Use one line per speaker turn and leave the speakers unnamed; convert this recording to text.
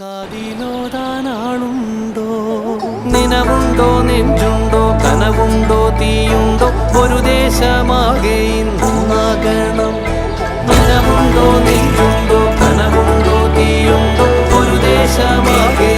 കാതിലോതാനാളുണ്ടോ നിനവുണ്ടോ നെഞ്ചുണ്ടോ കനവുണ്ടോ തീയുണ്ടോ? ഒരു ദേശമാകെ ഇന്നാകണം നിനവുണ്ടോ നെഞ്ചുണ്ടോ കനവുണ്ടോ തീയുണ്ടോ? ഒരു ദേശമാകെ